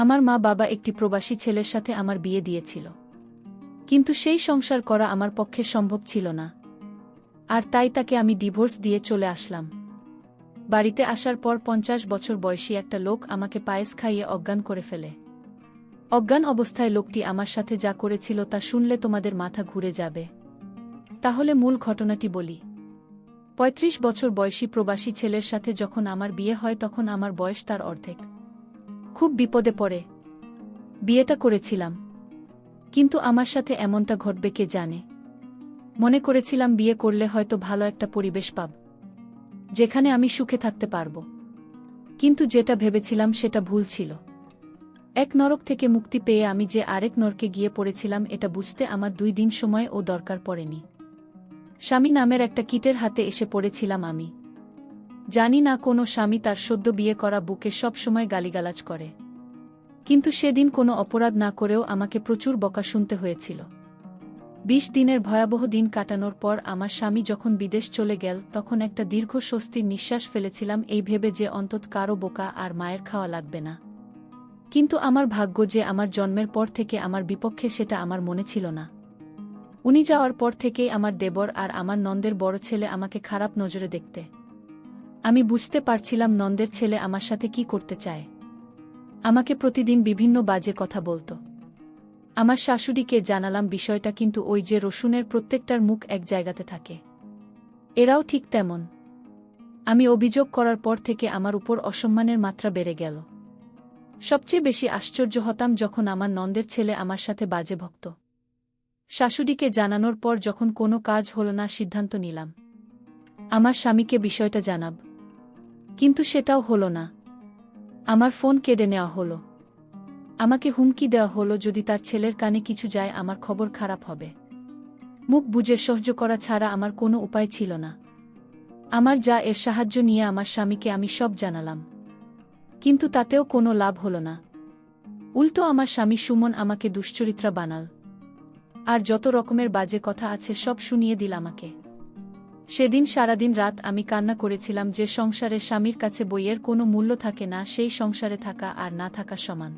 আমার মা বাবা একটি প্রবাসী ছেলের সাথে আমার বিয়ে দিয়েছিল। কিন্তু সেই সংসার করা আমার পক্ষে সম্ভব ছিল না। আর তাই তাকে আমি ডিভোর্স দিয়ে চলে আসলাম। বাড়িতে আসার পর পঞ্চাশ বছর বয়সী একটা লোক আমাকে পায়েস খাইয়ে অজ্ঞান করে ফেলে। অজ্ঞান অবস্থায় লোকটি আমার সাথে যা করেছিল তা শুনলে তোমাদের মাথা ঘুরে যাবে। তাহলে মূল ঘটনাটি বলি। পঁয়ত্রিশ বছর বয়সী প্রবাসী ছেলের সাথে যখন আমার বিয়ে হয় তখন আমার বয়স তার অর্ধেক। খুব বিপদে পড়ে। বিয়েটা করেছিলাম। কিন্তু আমার সাথে এমনটা ঘটবে কে জানে। মনে করেছিলাম বিয়ে করলে হয়তো ভালো একটা পরিবেশ পাব, যেখানে আমি সুখে থাকতে পারব। কিন্তু যেটা ভেবেছিলাম সেটা ভুল ছিল। এক নরক থেকে মুক্তি পেয়ে আমি যে আরেক নরকে গিয়ে পড়েছিলাম এটা বুঝতে আমার দুই দিন সময় ও দরকার পড়েনি। স্বামী নামের একটা কিটের হাতে এসে পড়েছিলাম আমি। জানি না কোনো স্বামী তার সদ্য বিয়ে করা বুকে সব সময় গালিগালাজ করে। কিন্তু সেদিন কোনো অপরাধ না করেও আমাকে প্রচুর বকা শুনতে হয়েছিল। বিশ দিনের ভয়াবহ দিন কাটানোর পর আমার স্বামী যখন বিদেশ চলে গেল, তখন একটা দীর্ঘ স্বস্তির নিঃশ্বাস ফেলেছিলাম এই ভেবে যে অন্তত কারও বোকা আর মায়ের খাওয়া লাগবে না। কিন্তু আমার ভাগ্য যে আমার জন্মের পর থেকে আমার বিপক্ষে সেটা আমার মনে ছিল না। উনি যাওয়ার পর থেকেই আমার দেবর আর আমার নন্দের বড় ছেলে আমাকে খারাপ নজরে দেখতে। আমি বুঝতে পারছিলাম নন্দের ছেলে আমার সাথে কি করতে চায়। আমাকে প্রতিদিন বিভিন্ন বাজে কথা বলতো। আমার শাশুড়িকে জানালাম বিষয়টা কিন্তু ওই যে রসুনের প্রত্যেকটার মুখ এক জায়গাতে থাকে। এরাও ঠিক তেমন। আমি অভিযোগ করার পর থেকে আমার উপর অসম্মানের মাত্রা বেড়ে গেল। সবচেয়ে বেশি আশ্চর্য হতাম যখন আমার নন্দের ছেলে আমার সাথে বাজে ভক্ত। শাশুড়িকে জানানোর পর যখন কোনো কাজ হল না সিদ্ধান্ত নিলাম। আমার স্বামীকে বিষয়টা জানাব। কিন্তু সেটাও হলো না। আমার ফোন কেড়ে নেওয়া হলো। আমাকে হুমকি দেওয়া হলো যদি তার ছেলের কানে কিছু যায় আমার খবর খারাপ হবে। মুখ বুঝে সহ্য করা ছাড়া আমার কোনো উপায় ছিল না। আমার যা এর সাহায্য নিয়ে আমার স্বামীকে আমি সব জানালাম। কিন্তু তাতেও কোনো লাভ হল না। উল্টো আমার স্বামী সুমন আমাকে দুশ্চরিত্রা বানাল। আর যত রকমের বাজে কথা আছে সব শুনিয়ে দিল আমাকে। সেদিন সারাদিন রাত আমি কান্না করেছিলাম যে সংসারে স্বামীর কাছে বইয়ের কোনো মূল্য থাকে না, সেই সংসারে থাকা আর না থাকা সমান।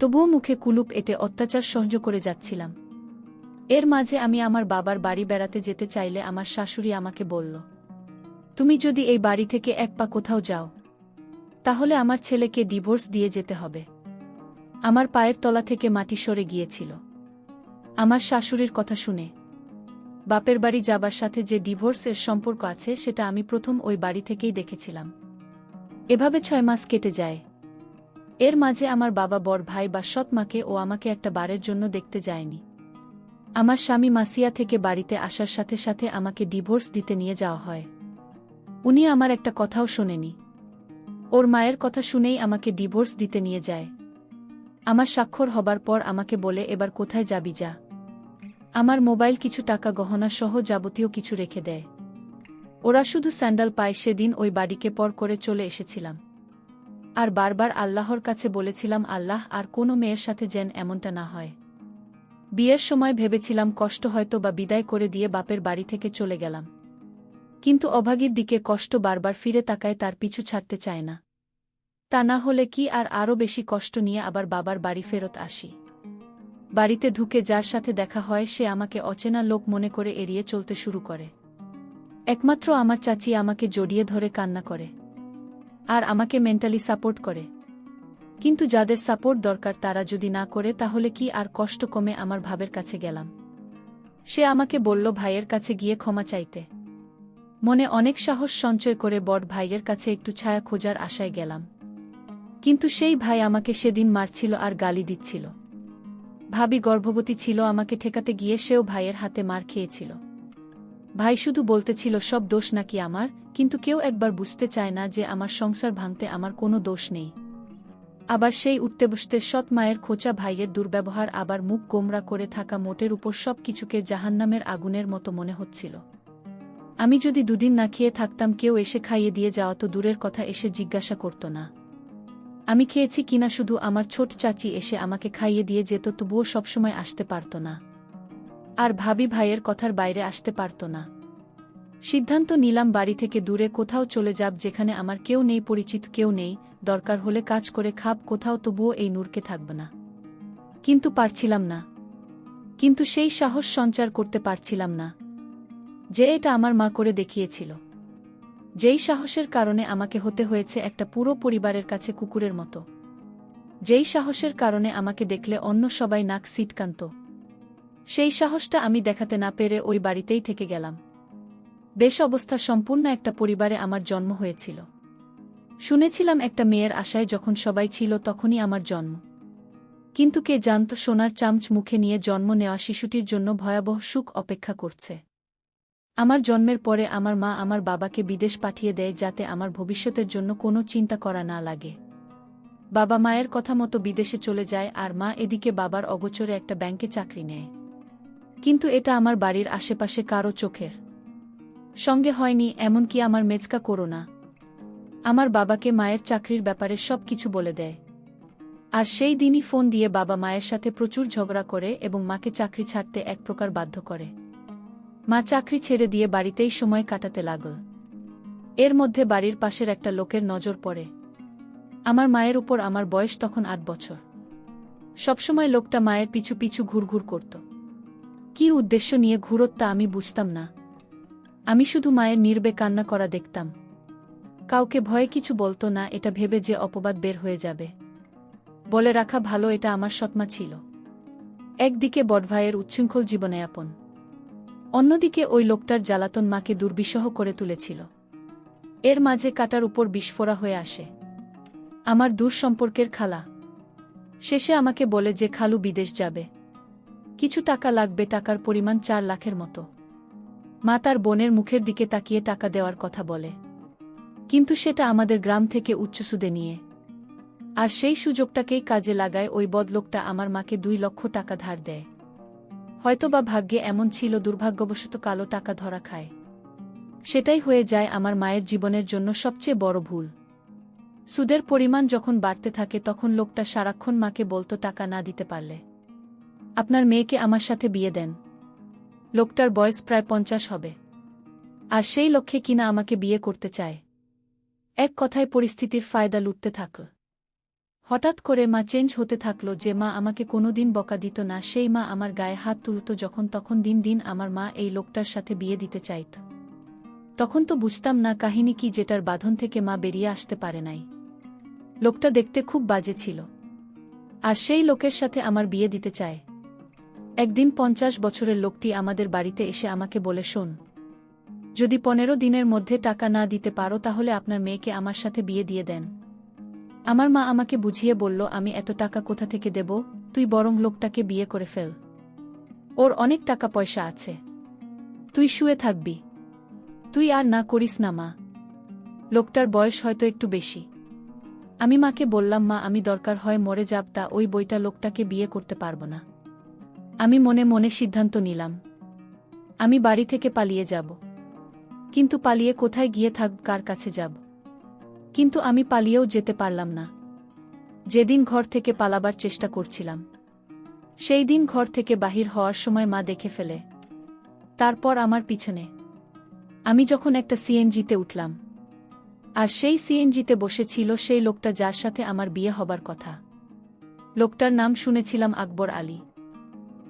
তবুও মুখে কুলুপ এটে অত্যাচার সহ্য করে যাচ্ছিলাম। এর মাঝে আমি আমার বাবার বাড়ি বেড়াতে যেতে চাইলে আমার শাশুড়ি আমাকে বলল, তুমি যদি এই বাড়ি থেকে এক পা কোথাও যাও, তাহলে আমার ছেলেকে ডিভোর্স দিয়ে যেতে হবে। আমার পায়ের তলা থেকে মাটি সরে গিয়েছিল। আমার শাশুড়ির কথা শুনে বাপের বাড়ি যাবার সাথে যে ডিভোর্সের সম্পর্ক আছে সেটা আমি প্রথম ওই বাড়ি থেকেই দেখেছিলাম। এভাবে ছয় মাস কেটে যায়। এর মাঝে আমার বাবা বর ভাই বা সৎমাকে ও আমাকে একটা বারের জন্য দেখতে যায়নি। আমার স্বামী মাসিয়া থেকে বাড়িতে আসার সাথে সাথে আমাকে ডিভোর্স দিতে নিয়ে যাওয়া হয়। উনি আমার একটা কথাও শোনেনি। ওর মায়ের কথা শুনেই আমাকে ডিভোর্স দিতে নিয়ে যায়। আমার স্বাক্ষর হবার পর আমাকে বলে, এবার কোথায় যাবি যা? আমার মোবাইল কিছু টাকা গহনা সহ যাবতীয় কিছু রেখে দেয়। ওরা শুধু স্যান্ডাল পায়, সেদিন ওই বাড়িকে পর করে চলে এসেছিলাম। আর বারবার আল্লাহর কাছে বলেছিলাম, আল্লাহ, আর কোনো মেয়ের সাথে যেন এমনটা না হয়। বিয়ের সময় ভেবেছিলাম, কষ্ট হয়তো বা বিদায় করে দিয়ে বাপের বাড়ি থেকে চলে গেলাম। কিন্তু অভাগীর দিকে কষ্ট বারবার ফিরে তাকায়, তার পিছু ছাড়তে চায় না। তা না হলে কি আর আরও বেশি কষ্ট নিয়ে আবার বাবার বাড়ি ফেরত আসি? বাড়িতে ঢুকে যার সাথে দেখা হয়, সে আমাকে অচেনা লোক মনে করে এড়িয়ে চলতে শুরু করে। একমাত্র আমার চাচি আমাকে জড়িয়ে ধরে কান্না করে। আর আমাকে মেন্টালি সাপোর্ট করে। কিন্তু যাদের সাপোর্ট দরকার তারা যদি না করে, তাহলে কি আর কষ্ট কমে আমার ভাবের কাছে গেলাম? সে আমাকে বলল, ভাইয়ের কাছে গিয়ে ক্ষমা চাইতে। মনে অনেক সাহস সঞ্চয় করে বড় ভাইয়ের কাছে একটু ছায়া খোঁজার আশায় গেলাম। কিন্তু সেই ভাই আমাকে সেদিন মারছিল আর গালি দিচ্ছিল। ভাবি গর্ভবতী ছিল, আমাকে ঠেকাতে গিয়ে সেও ভাইয়ের হাতে মার খেয়েছিল। ভাই শুধু বলতেছিল, সব দোষ নাকি আমার? কিন্তু কেউ একবার বুঝতে চায় না যে আমার সংসার ভাঙতে আমার কোনো দোষ নেই। আবার সেই উঠতে বসতে সৎ মায়ের খোঁচা ভাইয়ের দুর্ব্যবহার, আবার মুখ গোমরা করে থাকা মোটের উপর সব কিছুকে জাহান্নামের আগুনের মতো মনে হচ্ছিল। আমি যদি দুদিন না খেয়ে থাকতাম, কেউ এসে খাইয়ে দিয়ে যাওয়া তো দূরের কথা, এসে জিজ্ঞাসা করত না। আমি খেয়েছি কিনা শুধু আমার ছোট চাচি এসে আমাকে খাইয়ে দিয়ে যেত, তবুও সবসময় আসতে পারত না। আর ভাবি ভাইয়ের কথার বাইরে আসতে পারত না। সিদ্ধান্ত নিলাম বাড়ি থেকে দূরে কোথাও চলে যাব যেখানে আমার কেউ নেই, পরিচিত কেউ নেই, দরকার হলে কাজ করে খাব, কোথাও তবুও এই নূরকে থাকব না। কিন্তু পারছিলাম না। কিন্তু সেই সাহস সঞ্চার করতে পারছিলাম না। যে এটা আমার মা করে দেখিয়েছিল। যেই সাহসের কারণে আমাকে হতে হয়েছে একটা পুরো পরিবারের কাছে কুকুরের মতো। যেই সাহসের কারণে আমাকে দেখলে অন্য সবাই নাক সিটকান্ত সেই সাহসটা আমি দেখাতে না পেরে ওই বাড়িতেই থেকে গেলাম। বেশ অবস্থা সম্পূর্ণ একটা পরিবারে আমার জন্ম হয়েছিল। শুনেছিলাম একটা মেয়ের আশায় যখন সবাই ছিল তখনই আমার জন্ম। কিন্তু কে জানত সোনার চামচ মুখে নিয়ে জন্ম নেওয়া শিশুটির জন্য ভয়াবহ সুখ অপেক্ষা করছে। আমার জন্মের পরে আমার মা আমার বাবাকে বিদেশ পাঠিয়ে দেয় যাতে আমার ভবিষ্যতের জন্য কোনো চিন্তা করা না লাগে। বাবা মায়ের কথা মতো বিদেশে চলে যায় আর মা এদিকে বাবার অগোচরে একটা ব্যাংকে চাকরি নেয়। কিন্তু এটা আমার বাড়ির আশেপাশে কারও চোখের। সঙ্গে হয়নি, এমনকি আমার মেজকা করো না। আমার বাবাকে মায়ের চাকরির ব্যাপারে সব কিছু বলে দেয়। আর সেই দিনই ফোন দিয়ে বাবা মায়ের সাথে প্রচুর ঝগড়া করে এবং মাকে চাকরি ছাড়তে এক প্রকার বাধ্য করে। মা চাকরি ছেড়ে দিয়ে বাড়িতেই সময় কাটাতে লাগল। এর মধ্যে বাড়ির পাশের একটা লোকের নজর পড়ে। আমার মায়ের উপর আমার বয়স তখন আট বছর। সবসময় লোকটা মায়ের পিছু পিছু ঘুরঘুর করত। কি উদ্দেশ্য নিয়ে ঘুরত তা আমি বুঝতাম না। আমি শুধু মায়ের নির্বে কান্না করা দেখতাম। কাউকে ভয়ে কিছু বলতো না, এটা ভেবে যে অপবাদ বের হয়ে যাবে। বলে রাখা ভালো এটা আমার সৎমা ছিল। একদিকে বড়ভাইয়ের উচ্ছৃঙ্খল জীবনযাপন। অন্যদিকে ওই লোকটার জ্বালাতন মাকে দুর্বিষহ করে তুলেছিল। এর মাঝে কাটার উপর বিস্ফোরা হয়ে আসে। আমার দূর সম্পর্কের খালা। শেষে আমাকে বলে যে খালু বিদেশ যাবে। কিছু টাকা লাগবে টাকার পরিমাণ চার লাখের মতো। মা তার বোনের মুখের দিকে তাকিয়ে টাকা দেওয়ার কথা বলে। কিন্তু সেটা আমাদের গ্রাম থেকে উচ্চ সুদে নিয়ে। আর সেই সুযোগটাকেই কাজে লাগায় ওই বদলোকটা আমার মাকে দুই লক্ষ টাকা ধার দেয়। হয়তোবা ভাগ্যে এমন ছিল দুর্ভাগ্যবশত কালো টাকা ধরা খায়। সেটাই হয়ে যায় আমার মায়ের জীবনের জন্য সবচেয়ে বড় ভুল। সুদের পরিমাণ যখন বাড়তে থাকে তখন লোকটা সারাক্ষণ মাকে বলতো টাকা না দিতে পারলে। আপনার মেয়েকে আমার সাথে বিয়ে দেন। লোকটার বয়স প্রায় পঞ্চাশ হবে। আর সেই লক্ষ্যে কিনা আমাকে বিয়ে করতে চায়। এক কথায় পরিস্থিতির ফায়দা লুটতে থাকল হঠাৎ করে মা চেঞ্জ হতে থাকল যে মা আমাকে কোনোদিন বকা দিত না, সেই মা আমার গায়ে হাত তুলত যখন তখন দিন দিন আমার মা এই লোকটার সাথে বিয়ে দিতে চাইত। তখন তো বুঝতাম না কাহিনী কি যেটার বাঁধন থেকে মা বেরিয়ে আসতে পারে নাই। লোকটা দেখতে খুব বাজে ছিল। আর সেই লোকের সাথে আমার বিয়ে দিতে চায়। একদিন পঞ্চাশ বছরের লোকটি আমাদের বাড়িতে এসে আমাকে বলে, শোন, যদি পনেরো দিনের মধ্যে টাকা না দিতে পারো তাহলে আপনার মেয়েকে আমার সাথে বিয়ে দিয়ে দেন। আমার মা আমাকে বুঝিয়ে বলল, আমি এত টাকা কোথা থেকে দেব? তুই বরং লোকটাকে বিয়ে করে ফেল। ওর অনেক টাকা পয়সা আছে। তুই শুয়ে থাকবি। তুই আর না করিস না, মা। লোকটার বয়স হয়তো একটু বেশি। আমি মাকে বললাম, মা, আমি দরকার হয় মরে যাব তা ওই বইটা লোকটাকে বিয়ে করতে পারব না। আমি মনে মনে সিদ্ধান্ত নিলাম। আমি বাড়ি থেকে পালিয়ে যাব। কিন্তু পালিয়ে কোথায় গিয়ে থাক, কার কাছে যাব? কিন্তু আমি পালিয়েও যেতে পারলাম না। যেদিন ঘর থেকে পালাবার চেষ্টা করছিলাম। সেই দিন ঘর থেকে বাহির হওয়ার সময় মা দেখে ফেলে। তারপর আমার পিছনে। আমি যখন একটা সিএনজিতে উঠলাম। আর সেই সিএনজিতে বসেছিল সেই লোকটা যার সাথে আমার বিয়ে হবার কথা। লোকটার নাম শুনেছিলাম আকবর আলী।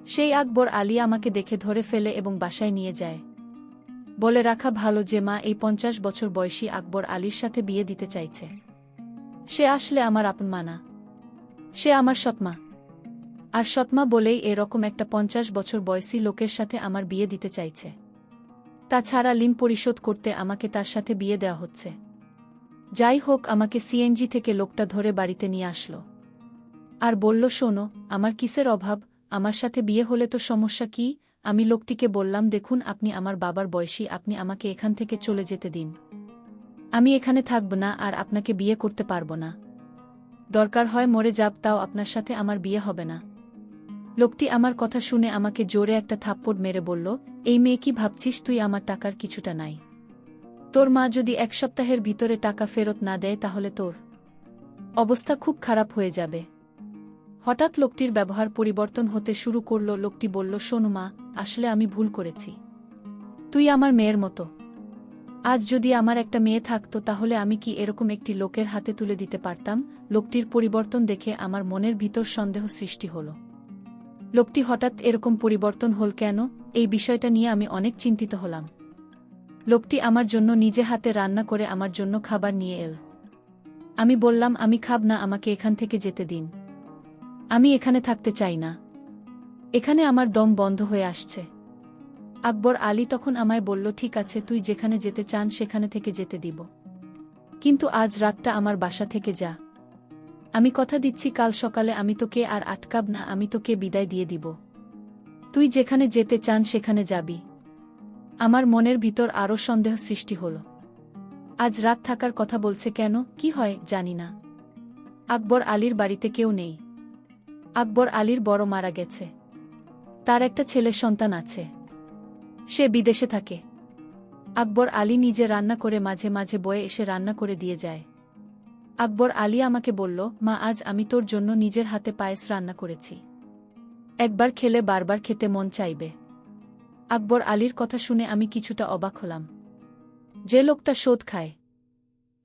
সেই আকবর আলী আমাকে দেখে ধরে ফেলে এবং বাসায় নিয়ে যায়। বলে রাখা ভালো যে মা এই পঞ্চাশ বছর বয়সী আকবর আলীর সাথে বিয়ে দিতে চাইছে। সে আসলে আমার আপন মানা। সে আমার সৎমা আর সৎমা বলেই এরকম একটা পঞ্চাশ বছর বয়সী লোকের সাথে আমার বিয়ে দিতে চাইছে। তাছাড়া লিন পরিশোধ করতে আমাকে তার সাথে বিয়ে দেওয়া হচ্ছে। যাই হোক, আমাকে সিএনজি থেকে লোকটা ধরে বাড়িতে নিয়ে আসলো। আর বলল, শোনো, আমার কিসের অভাব? আমার সাথে বিয়ে হলে তো সমস্যা কি? আমি লোকটিকে বললাম, দেখুন, আপনি আমার বাবার বয়সী, আপনি আমাকে এখান থেকে চলে যেতে দিন। আমি এখানে থাকব না আর আপনাকে বিয়ে করতে পারব না। দরকার হয় মরে যাব তাও আপনার সাথে আমার বিয়ে হবে না। লোকটি আমার কথা শুনে আমাকে জোরে একটা থাপ্পড় মেরে বলল, এই মেয়ে কি ভাবছিস তুই? আমার টাকার কিছুটা নাই। তোর মা যদি এক সপ্তাহের ভিতরে টাকা ফেরত না দেয় তাহলে তোর অবস্থা খুব খারাপ হয়ে যাবে। হঠাৎ লোকটির ব্যবহার পরিবর্তন হতে শুরু করল। লোকটি বলল, শোনো মা, আসলে আমি ভুল করেছি। তুই আমার মেয়ের মতো। আজ যদি আমার একটা মেয়ে থাকতো, তাহলে আমি কি এরকম একটি লোকের হাতে তুলে দিতে পারতাম? লোকটির পরিবর্তন দেখে আমার মনের ভিতর সন্দেহ সৃষ্টি হল। লোকটি হঠাৎ এরকম পরিবর্তন হল কেন? এই বিষয়টা নিয়ে আমি অনেক চিন্তিত হলাম। লোকটি আমার জন্য নিজে হাতে রান্না করে আমার জন্য খাবার নিয়ে এল। আমি বললাম, আমি খাব না, আমাকে এখান থেকে যেতে দিন। আমি এখানে থাকতে চাই না। এখানে আমার দম বন্ধ হয়ে আসছে। আকবর আলী তখন আমায় বলল, ঠিক আছে, তুই যেখানে যেতে চান, সেখানে থেকে যেতে দিব। কিন্তু আজ রাতটা আমার বাসা থেকে যা। আমি কথা দিচ্ছি, কাল সকালে আমি তোকে আর আটকাব না, আমি তোকে বিদায় দিয়ে দিব। তুই যেখানে যেতে চান, সেখানে যাবি। আমার মনের ভিতর আরও সন্দেহ সৃষ্টি হল। আজ রাত থাকার কথা বলছে কেন, কি হয় জানি না। আকবর আলীর বাড়িতে কেউ নেই। আকবর আলীর বড় মারা গেছে। তার একটা ছেলের সন্তান আছে। সে বিদেশে থাকে। আকবর আলী নিজে রান্না করে মাঝে মাঝে বয়ে এসে রান্না করে দিয়ে যায়। আকবর আলী আমাকে বলল, মা, আজ আমি তোর জন্য নিজের হাতে পায়েস রান্না করেছি। একবার খেলে বারবার খেতে মন চাইবে আকবর আলীর কথা শুনে আমি কিছুটা অবাক হলাম। যে লোকটা শোধ খায়।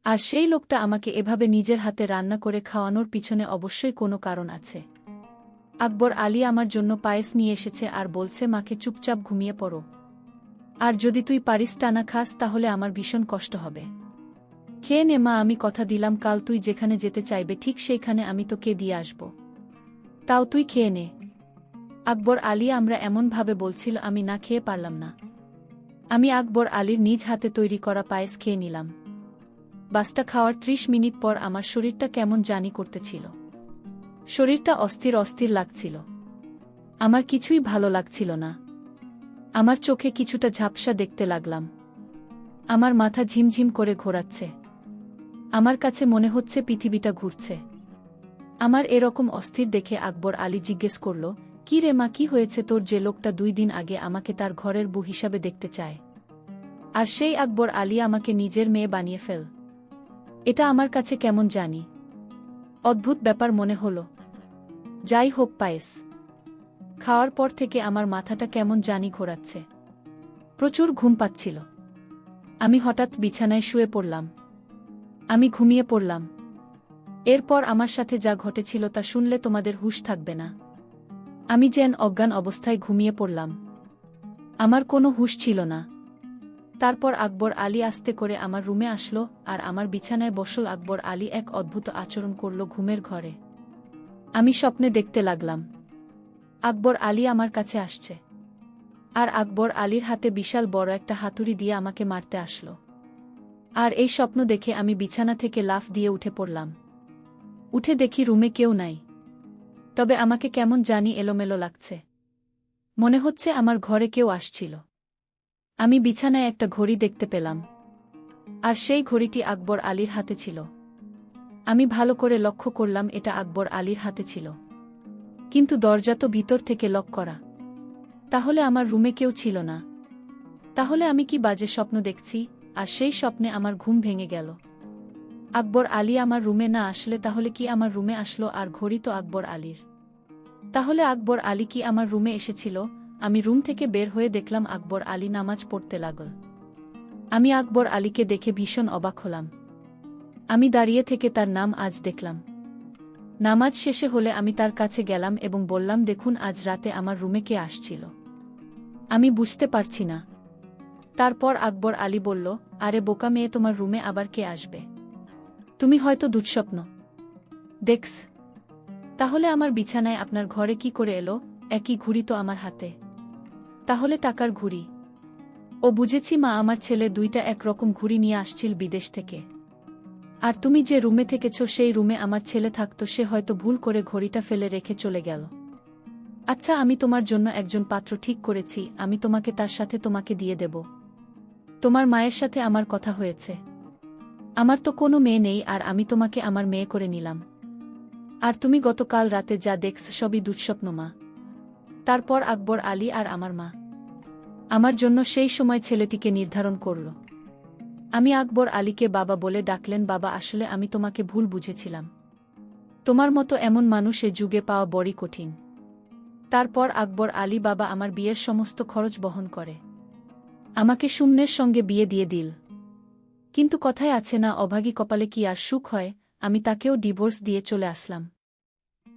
আর সেই লোকটা আমাকে এভাবে নিজের হাতে রান্না করে খাওয়ানোর পিছনে অবশ্যই কোনো কারণ আছে। আকবর আলী আমার জন্য পায়েস নিয়ে এসেছে আর বলছে, মাকে চুপচাপ ঘুমিয়ে পড়ো। আর যদি তুই পারিস টানা খাস, তাহলে আমার ভীষণ কষ্ট হবে। খেয়ে নে মা, আমি কথা দিলাম, কাল তুই যেখানে যেতে চাইবে, ঠিক সেইখানে আমি তোকে দিয়ে আসব। তাও তুই খেয়ে নে। আকবর আলী আমরা এমনভাবে বলছিল, আমি না খেয়ে পারলাম না। আমি আকবর আলীর নিজ হাতে তৈরি করা পায়েস খেয়ে নিলাম। বাসটা খাওয়ার ত্রিশ মিনিট পর আমার শরীরটা কেমন জানি করতেছিল। শরীরটা অস্থির অস্থির লাগছিল। আমার কিছুই ভালো লাগছিল না। আমার চোখে কিছুটা ঝাপসা দেখতে লাগলাম। আমার মাথা ঝিমঝিম করে ঘোরাচ্ছে। আমার কাছে মনে হচ্ছে পৃথিবীটা ঘুরছে। আমার এরকম অস্থির দেখে আকবর আলী জিজ্ঞেস করল, কি রে মা, কি হয়েছে তোর যে লোকটা দুই দিন আগে আমাকে তার ঘরের বউ হিসাবে দেখতে চায়? আর সেই আকবর আলী আমাকে নিজের মেয়ে বানিয়ে ফেল। এটা আমার কাছে কেমন জানি। অদ্ভুত ব্যাপার মনে হল। যাই হোক, পায়েস। খাওয়ার পর থেকে আমার মাথাটা কেমন জানি ঘোরাচ্ছে। প্রচুর ঘুম পাচ্ছিল। আমি হঠাৎ বিছানায় শুয়ে পড়লাম। আমি ঘুমিয়ে পড়লাম। এরপর আমার সাথে যা ঘটেছিল তা শুনলে তোমাদের হুশ থাকবে না। আমি যেন অজ্ঞান অবস্থায় ঘুমিয়ে পড়লাম। আমার কোনো হুশ ছিল না। তারপর আকবর আলী আস্তে করে আমার রুমে আসলো, আর আমার বিছানায় বসল আকবর আলী এক অদ্ভুত আচরণ করল ঘুমের ঘরে। আমি স্বপ্নে দেখতে লাগলাম। আকবর আলী আমার কাছে আসছে। আর আকবর আলীর হাতে বিশাল বড় একটা হাতুড়ি দিয়ে আমাকে মারতে আসলো। আর এই স্বপ্ন দেখে আমি বিছানা থেকে লাফ দিয়ে উঠে পড়লাম। উঠে দেখি রুমে কেউ নাই। তবে আমাকে কেমন জানি এলোমেলো লাগছে। মনে হচ্ছে আমার ঘরে কেউ আসছিল। আমি বিছানায় একটা ঘড়ি দেখতে পেলাম। আর সেই ঘড়িটি আকবর আলীর হাতে ছিল। আমি ভালো করে লক্ষ্য করলাম এটা আকবর আলীর হাতে ছিল। কিন্তু দরজা তো ভিতর থেকে লক করা। তাহলে আমার রুমে কেউ ছিল না। তাহলে আমি কি বাজে স্বপ্ন দেখছি, আর সেই স্বপ্নে আমার ঘুম ভেঙে গেল। আকবর আলী আমার রুমে না আসলে তাহলে কি আমার রুমে আসলো, আর ঘড়ি তো আকবর আলীর। তাহলে আকবর আলী কি আমার রুমে এসেছিল আমি রুম থেকে বের হয়ে দেখলাম আকবর আলী নামাজ পড়তে লাগল। আমি আকবর আলীকে দেখে ভীষণ অবাক হলাম। আমি দাঁড়িয়ে থেকে তার নাম আজ দেখলাম। নামাজ শেষে হলে আমি তার কাছে গেলাম এবং বললাম, দেখুন, আজ রাতে আমার রুমে কে আসছিল? আমি বুঝতে পারছি না। তারপর আকবর আলী বলল, আরে বোকা মেয়ে, তোমার রুমে আবার কে আসবে? তুমি হয়তো দুঃস্বপ্ন। দেখস। তাহলে আমার বিছানায় আপনার ঘরে কি করে এলো? একই ঘুড়ি তো আমার হাতে। তাহলে টাকার ঘুড়ি। ও বুঝেছি মা আমার ছেলে দুইটা একরকম ঘুড়ি নিয়ে আসছিল বিদেশ থেকে। আর তুমি যে রুমে থেকেছ সেই রুমে আমার ছেলে থাকতো, সে হয়তো ভুল করে ঘড়িটা ফেলে রেখে চলে গেল। আচ্ছা আমি তোমার জন্য একজন পাত্র ঠিক করেছি, আমি তোমাকে তার সাথে তোমাকে দিয়ে দেব। তোমার মায়ের সাথে আমার কথা হয়েছে। আমার তো কোনো মেয়ে নেই আর আমি তোমাকে আমার মেয়ে করে নিলাম। আর তুমি গতকাল রাতে যা দেখছ সবই দুঃস্বপ্ন মা। তারপর আকবর আলী আর আমার মা। আমার জন্য সেই সময় ছেলেটিকে নির্ধারণ করল। আমি আকবর আলীকে বাবা বলে ডাকলেন, বাবা, আসলে আমি তোমাকে ভুল বুঝেছিলাম। তোমার মতো এমন মানুষ এ যুগে পাওয়া বড়ই কঠিন। তারপর আকবর আলী বাবা আমার বিয়ের সমস্ত খরচ বহন করে। আমাকে শূন্যের সঙ্গে বিয়ে দিয়ে দিল। কিন্তু কথায় আছে না, অভাগী কপালে কি আর সুখ হয়, আমি তাকেও ডিভোর্স দিয়ে চলে আসলাম।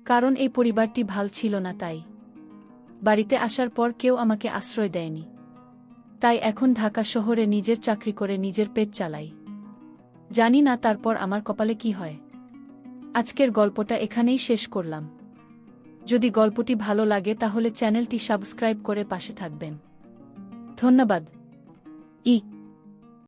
কারণ এই পরিবারটি ভালো ছিল না তাই। বাড়িতে আসার পর কেউ আমাকে আশ্রয় দেয়নি। তাই এখন ঢাকা শহরে নিজের চাকরি করে নিজের পেট চালাই। জানি না তারপর আমার কপালে কি হয়। আজকের গল্পটা এখানেই শেষ করলাম। যদি গল্পটি ভালো লাগে তাহলে চ্যানেলটি সাবস্ক্রাইব করে পাশে থাকবেন। ধন্যবাদ।